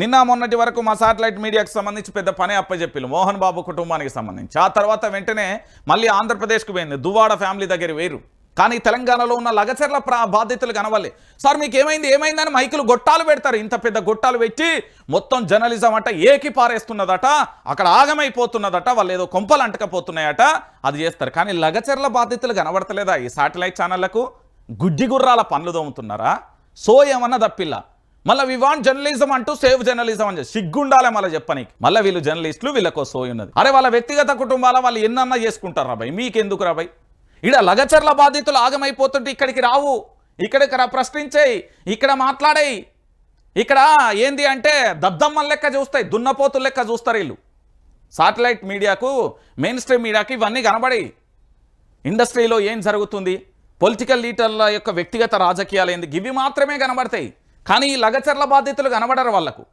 నిన్న మొన్నటి వరకు మా సాటిలైట్ మీడియాకి సంబంధించి పెద్ద పని అప్పచెప్పిల్లు మోహన్ బాబు కుటుంబానికి సంబంధించి. ఆ తర్వాత వెంటనే మళ్ళీ ఆంధ్రప్రదేశ్కు పోయింది. దువ్వాడ ఫ్యామిలీ దగ్గర వేరు. కానీ తెలంగాణలో ఉన్న లగచర్ల ప్రా బాధ్యతలు కనవాలి సార్ మీకు ఏమైంది ఏమైందని మైకులు గొట్టాలు పెడతారు. ఇంత పెద్ద గొట్టాలు పెట్టి మొత్తం జర్నలిజం అంట ఏకి పారేస్తున్నదట అక్కడ ఆగమైపోతున్నదట వాళ్ళు ఏదో కొంపలు అంటకపోతున్నాయట అది చేస్తారు. కానీ లగచర్ల బాధ్యతలు కనబడతలేదా ఈ సాటిలైట్ ఛానళ్ళకు? గుడ్డి గుర్రాల పనులు దోముతున్నారా? సో ఏమన్నా తప్పిల్లా? మళ్ళీ వి వాంట్ జర్నలిజం అంటూ సేవ్ జర్నలిజం అని చెప్పి. సిగ్గుండాలే మళ్ళీ చెప్పనీకి మళ్ళీ వీళ్ళు జర్నలిస్టులు వీళ్ళకో సోయి ఉన్నది. అరే వాళ్ళ వ్యక్తిగత కుటుంబాల వాళ్ళు ఎన్నన్నా చేసుకుంటారు రాబాయ్ మీకెందుకు రాబాయ్ ఇడ లగచర్ల బాధితులు ఆగమైపోతుంటే ఇక్కడికి రావు. ఇక్కడికి రా ప్రశ్నించేయి. ఇక్కడ మాట్లాడేయి. ఇక్కడ ఏంది అంటే దద్దమ్మల లెక్క చూస్తాయి దున్నపోతుల లెక్క చూస్తారు వీళ్ళు. సాటిలైట్ మీడియాకు మెయిన్ స్ట్రీమ్ మీడియాకి ఇవన్నీ కనబడి ఇండస్ట్రీలో ఏం జరుగుతుంది? పొలిటికల్ లీడర్ల యొక్క వ్యక్తిగత రాజకీయాలు ఏంది? ఇవి మాత్రమే కనబడతాయి. కానీ ఈ లగచర్ల బాధితులు కనబడరు వాళ్ళకు.